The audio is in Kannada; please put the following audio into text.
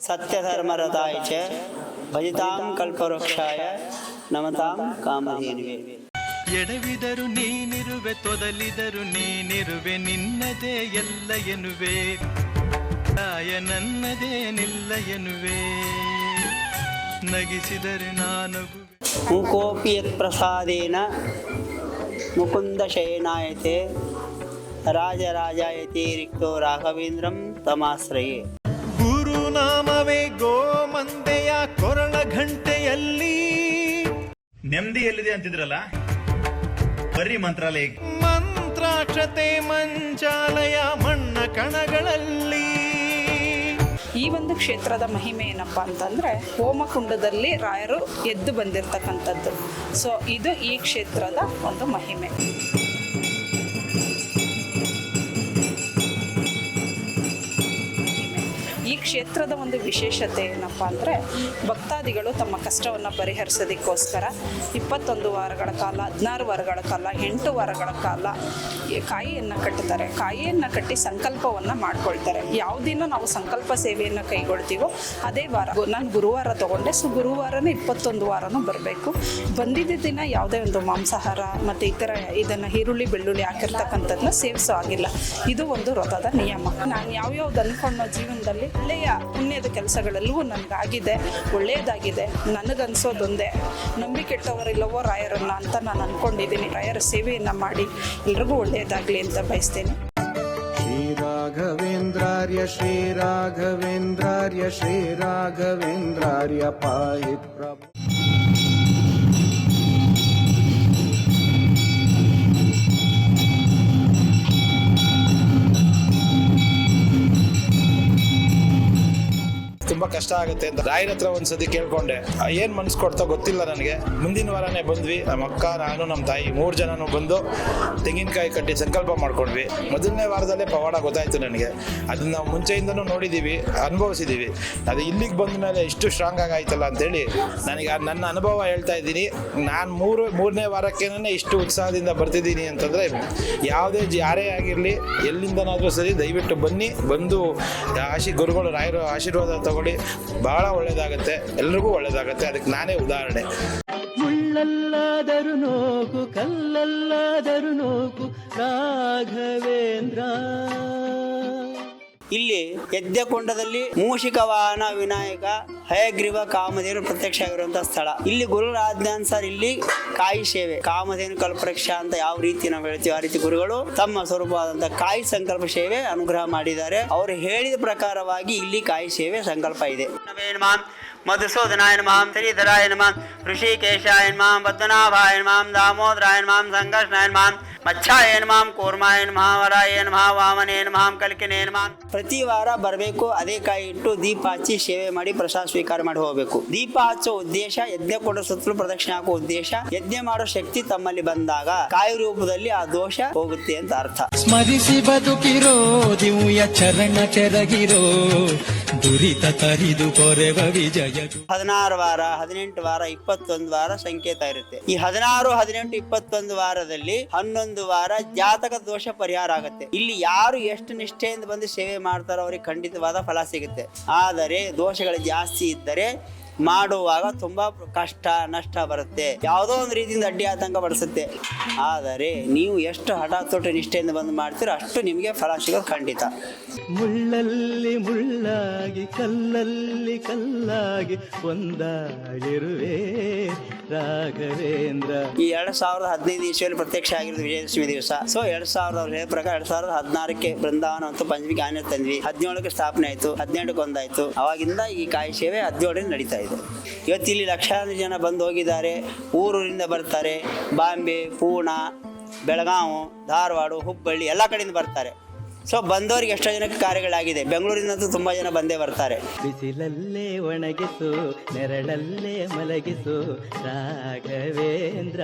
ಸತ್ಯಧರ್ಮರತಾಯ ಚ ಭಜಿತಾಂ ಕಲ್ಪವೃಕ್ಷಾಯ ನಮತಾಂ ಕಾಮಧೇನುವೆ. ಎಡವಿದರು ನೀನಿರುವೆ ತೊದಲಿದರು ನೀನಿರುವೆ ನಿನ್ನದೇ ಎಲ್ಲ ಎನ್ನುವೆ. ಆಯ ನನ್ನದೇನಿಲ್ಲ ಎನ್ನುವೆ. ನಗಿಸಿದರೆ ನಾನು ಮೂಕೋಪಿ ಯತ್ಪ್ರಸಾದೇನ ಮುಕುಂದ ಶಯನಾಯತೆ ರಾಜರಾಜಾಯತೆ ಯತಿರಿಕ್ತೋ ರಾಘವೇಂದ್ರಂ ತಮಾಶ್ರಯೇ. ಗುರುನಾಮವೇ ಗೋಮಂದೆಯ ಕೊರಳ ಘಂಟೆಯಲ್ಲಿ. ನೆಮ್ಮದಿ ಎಲ್ಲಿದೆ ಅಂತಿದ್ರಲ್ಲ? ಬರ್ರಿ ಮಂತ್ರಾಲಯ ಮಂತ್ರಾಕ್ಷತೆ ಮಂಚಾಲಯ ಮಣ್ಣ ಕಣಗಳಲ್ಲಿ. ಈ ಒಂದು ಕ್ಷೇತ್ರದ ಮಹಿಮೆ ಏನಪ್ಪ ಅಂತಂದರೆ ಹೋಮಕುಂಡದಲ್ಲಿ ರಾಯರು ಎದ್ದು ಬಂದಿರತಕ್ಕಂಥದ್ದು. ಸೊ ಇದು ಈ ಕ್ಷೇತ್ರದ ಒಂದು ಮಹಿಮೆ. ಕ್ಷೇತ್ರದ ಒಂದು ವಿಶೇಷತೆ ಏನಪ್ಪ ಅಂದರೆ ಭಕ್ತಾದಿಗಳು ತಮ್ಮ ಕಷ್ಟವನ್ನು ಪರಿಹರಿಸೋದಕ್ಕೋಸ್ಕರ ಇಪ್ಪತ್ತೊಂದು ವಾರಗಳ ಕಾಲ, ಹದಿನಾರು ವಾರಗಳ ಕಾಲ, ಎಂಟು ವಾರಗಳ ಕಾಲ ಈ ಕಾಯಿಯನ್ನು ಕಟ್ಟುತ್ತಾರೆ ಕಾಯಿಯನ್ನು ಕಟ್ಟಿ ಸಂಕಲ್ಪವನ್ನು ಮಾಡ್ಕೊಳ್ತಾರೆ. ಯಾವ ದಿನ ನಾವು ಸಂಕಲ್ಪ ಸೇವೆಯನ್ನು ಕೈಗೊಳ್ತೀವೋ ಅದೇ ವಾರ. ನಾನು ಗುರುವಾರ ತಗೊಂಡೆ ಸೊ ಗುರುವಾರನೇ ಇಪ್ಪತ್ತೊಂದು ವಾರನೂ ಬರಬೇಕು. ಬಂದಿದ್ದ ದಿನ ಯಾವುದೇ ಒಂದು ಮಾಂಸಾಹಾರ ಮತ್ತು ಇತರ ಇದನ್ನು ಈರುಳ್ಳಿ, ಬೆಳ್ಳುಳ್ಳಿ ಹಾಕಿರ್ತಕ್ಕಂಥದ್ದನ್ನ ಸೇವಿಸೋ ಆಗಿಲ್ಲ ಇದು ಒಂದು ವ್ರತದ ನಿಯಮ. ನಾನು ಯಾವ್ಯಾವ್ದು ಅಂದ್ಕೊಂಡು ಜೀವನದಲ್ಲಿ ಒಳ್ಳೆಯ ಪುಣ್ಯದ ಕೆಲಸಗಳೆಲ್ಲವೂ ನನಗಾಗಿದೆ, ಒಳ್ಳೆಯದಾಗಿದೆ. ನನಗನ್ಸೋದೊಂದೇ. ನಂಬಿಕೆಟ್ಟವರಿಲ್ಲವೋ ರಾಯರನ್ನ ಅಂತ ನಾನು ಅಂದ್ಕೊಂಡಿದ್ದೀನಿ ರಾಯರ ಸೇವೆಯನ್ನು ಮಾಡಿ ಎಲ್ರಿಗೂ ಒಳ್ಳೆಯದಾಗಲಿ ಅಂತ ಬಯಸ್ತೇನೆ. ಶ್ರೀ ರಾಘವೇಂದ್ರಾರ್ಯ ಶ್ರೀ ರಾಘವೇಂದ್ರಾರ್ಯ ಶ್ರೀ ಪ್ರಭು. ತುಂಬಾ ಕಷ್ಟ ಆಗುತ್ತೆ ಅಂತ ರಾಯರ ಹತ್ರ ಒಂದ್ಸತಿ ಕೇಳ್ಕೊಂಡೆ. ಏನ್ ಮನ್ಸ್ ಕೊಡ್ತಾ ಗೊತ್ತಿಲ್ಲ ನನಗೆ. ಮುಂದಿನ ವಾರನೇ ಬಂದ್ವಿ. ನಮ್ಮ ಅಕ್ಕ, ನಾನು, ನಮ್ಮ ತಾಯಿ ಮೂರ್ ಜನನು ಬಂದು ತೆಂಗಿನಕಾಯಿ ಕಟ್ಟಿ ಸಂಕಲ್ಪ ಮಾಡ್ಕೊಂಡ್ವಿ. ಮೊದಲನೇ ವಾರದಲ್ಲೇ ಪವಾಡ ಗೊತ್ತಾಯ್ತು ನನಗೆ. ಅದನ್ನ ನಾವು ಮುಂಚೆಯಿಂದನೂ ನೋಡಿದೀವಿ, ಅನುಭವಿಸಿದೀವಿ. ಅದು ಇಲ್ಲಿಗೆ ಬಂದ ಮೇಲೆ ಇಷ್ಟು ಸ್ಟ್ರಾಂಗ್ ಆಗಾಯ್ತಲ್ಲ ಅಂತೇಳಿ ನನಗೆ ನನ್ನ ಅನುಭವ ಹೇಳ್ತಾ ಇದ್ದೀನಿ. ನಾನು ಮೂರು, ಮೂರನೇ ವಾರಕ್ಕೇನೆ ಇಷ್ಟು ಉತ್ಸಾಹದಿಂದ ಬರ್ತಿದ್ದೀನಿ ಅಂತಂದ್ರೆ ಯಾವುದೇ ಯಾರೇ ಆಗಿರಲಿ, ಎಲ್ಲಿಂದನಾದರೂ ಸರಿ ದಯವಿಟ್ಟು ಬನ್ನಿ. ಬಂದು ಆಶಿ, ಗುರುಗಳು, ರಾಯರು ಆಶೀರ್ವಾದ ತಗೊಳ್ಳಿ. ಬಹಳ ಒಳ್ಳೇದಾಗತ್ತೆ. ಎಲ್ರಿಗೂ ಒಳ್ಳೇದಾಗತ್ತೆ. ಅದಕ್ಕೆ ನಾನೇ ಉದಾಹರಣೆ. ಮುಳ್ಳಲ್ಲಾದರೂ ನೋಕು ಕಲ್ಲಲ್ಲಾದರೂ ನೋಕು ರಾಘವೇಂದ್ರ. ಇಲ್ಲಿ ಯಜ್ಞಕೊಂಡದಲ್ಲಿ ಮೂಷಿಕ ವಾಹನ ವಿನಾಯಕ, ಹಯಗ್ರೀವ, ಕಾಮಧೇನು ಪ್ರತ್ಯಕ್ಷ ಆಗಿರುವಂತಹ ಸ್ಥಳ. ಇಲ್ಲಿ ಗುರುಗಳ ಸರ್ ಇಲ್ಲಿ ಕಾಯಿ ಸೇವೆ, ಕಾಮಧೇನು ಕಲ್ಪವೃಕ್ಷ ಅಂತ ಯಾವ ರೀತಿ ನಾವು ಹೇಳ್ತೀವಿ, ಆ ರೀತಿ ಗುರುಗಳು ತಮ್ಮ ಸ್ವರೂಪವಾದಂತಹ ಕಾಯಿ ಸಂಕಲ್ಪ ಸೇವೆ ಅನುಗ್ರಹ ಮಾಡಿದ್ದಾರೆ. ಅವರು ಹೇಳಿದ ಪ್ರಕಾರವಾಗಿ ಇಲ್ಲಿ ಕಾಯಿ ಸೇವೆ ಸಂಕಲ್ಪ ಇದೆ. ಮಧುಸೂದನಾಯನ ಮಾಂ ಶ್ರೀಧರಾಯನ ಮಾಂ, ಋಷಿಕೇಶಾಯನ್ ಮಾಂ ಪದ್ಮನಾಭಾಯನ್ ಮಾಂ, ದಾಮೋದರಾಯನ್ ಮಾಂ ಸಂಘರ್ಷನಾಯನ್ ಮಾಂ, ಮಚ್ಛಾಯನ್ ಮಾಂ, ಕೂರ್ಮಾಯನ್ ಮಹಾವರಾಯನ್ ವಾಮನೇ ಮಾಂ ಕಲ್ಕಿನೇ ನಮಾಂ ಪ್ರತಿ ವಾರ ಬರಬೇಕು ಅದೇ ಕಾಯಿ ಇಟ್ಟು ದೀಪ ಹಚ್ಚಿ ಸೇವೆ ಮಾಡಿ ಪ್ರಸಾದ ಸ್ವೀಕಾರ ಮಾಡಿ ಹೋಗಬೇಕು. ದೀಪ ಹಚ್ಚೋ ಉದ್ದೇಶ ಯಜ್ಞ ಕೊಡೋ ಸುತ್ತಲೂ ಪ್ರದಕ್ಷಿಣೆ ಹಾಕೋ ಉದ್ದೇಶ ಯಜ್ಞ ಮಾಡೋ ಶಕ್ತಿ ತಮ್ಮಲ್ಲಿ ಬಂದಾಗ ಕಾಯಿ ರೂಪದಲ್ಲಿ ಆ ದೋಷ ಹೋಗುತ್ತೆ ಅಂತ ಅರ್ಥ. ಸ್ಮರಿಸಿ ಬದುಕಿರೋ ದಿವ್ಯ ಚರಣ ಚರಗಿರೋ ದುರಿತ ತರಿದು ಪೊರೆವ ವಿಜಯ ಹದಿನಾರು ವಾರ ಹದಿನೆಂಟು ವಾರ ಇಪ್ಪತ್ತೊಂದು ವಾರ ಸಂಕೇತ ಇರುತ್ತೆ. ಈ ಹದಿನಾರು ಹದಿನೆಂಟು ಇಪ್ಪತ್ತೊಂದು ವಾರದಲ್ಲಿ ಹನ್ನೊಂದು ವಾರ ಜಾತಕ ದೋಷ ಪರಿಹಾರ ಆಗುತ್ತೆ. ಇಲ್ಲಿ ಯಾರು ಎಷ್ಟು ನಿಷ್ಠೆಯಿಂದ ಬಂದು ಸೇವೆ ಮಾಡ್ತಾರೋ ಅವ್ರಿಗೆ ಖಂಡಿತವಾದ ಫಲ ಸಿಗುತ್ತೆ. ಆದರೆ ದೋಷಗಳು ಜಾಸ್ತಿ ಇದ್ದರೆ ಮಾಡುವಾಗ ತುಂಬಾ ಕಷ್ಟ ನಷ್ಟ ಬರುತ್ತೆ. ಯಾವುದೋ ಒಂದು ರೀತಿಯಿಂದ ಅಡ್ಡಿ ಆತಂಕ ಪಡಿಸುತ್ತೆ ಆದರೆ ನೀವು ಎಷ್ಟು ಹಠ ತೊಟ್ಟು ನಿಷ್ಠೆಯಿಂದ ಬಂದು ಮಾಡ್ತೀರೋ ಅಷ್ಟು ನಿಮಗೆ ಫಲ ಸಿಗೋದು ಖಂಡಿತ. ಮುಳ್ಳಲ್ಲಿ ಮುಳ್ಳಾಗಿ ಕಲ್ಲಲ್ಲಿ ಕಲ್ಲಾಗಿ ಒಂದಾಗಿರುವೆ ರಾಘವೇಂದ್ರ. ಈ ಎರಡ್ ಸಾವಿರದ ಹದಿನೈದು ಇಸ್ವಿಯಲ್ಲಿ ಪ್ರತ್ಯಕ್ಷ ಆಗಿರೋದು ವಿಜಯದಶಮಿ ದಿವಸ. ಸೊ ಎರಡ್ ಸಾವಿರದ ಅವ್ರ ಪ್ರಕಾರ ಎರಡ್ ಸಾವಿರದ ಹದಿನಾರಕ್ಕೆ ಬೃಂದಾವನ ಅಂತೂ ಪಂಚಮಿಗೆ ಆನೆ ತಂದ್ವಿ. ಹದಿನೇಳಕ್ಕೆ ಸ್ಥಾಪನೆ ಆಯ್ತು ಹದಿನೆಂಟಕ್ಕೆ ಒಂದಾಯ್ತು. ಅವಾಗಿಂದ ಈ ಕಾಯಿ ಸೇವೆ ಹದಿನೇಳರಿಂದ ನಡೀತಾ ಇದೆ ಇವತ್ತು ಇಲ್ಲಿ ಲಕ್ಷಾಂತರ ಜನ ಬಂದು ಹೋಗಿದ್ದಾರೆ. ಊರೂರಿಂದ ಬರ್ತಾರೆ. ಬಾಂಬೆ, ಪೂನಾ ಬೆಳಗಾವಿ ಧಾರವಾಡ, ಹುಬ್ಬಳ್ಳಿ ಎಲ್ಲ ಕಡೆಯಿಂದ ಬರ್ತಾರೆ. ಸೊ ಬಂದವರಿಗೆ ಎಷ್ಟೋ ಜನಕ್ಕೆ ಕಾರ್ಯಗಳಾಗಿದೆ. ಬೆಂಗಳೂರಿನಂತೂ ತುಂಬ ಜನ ಬಂದೇ ಬರ್ತಾರೆ. ಬಿಸಿಲಲ್ಲೇ ಒಣಗಿಸು, ನೆರಳಲ್ಲೇ ಮಲಗಿಸು, ರಾಘವೇಂದ್ರ.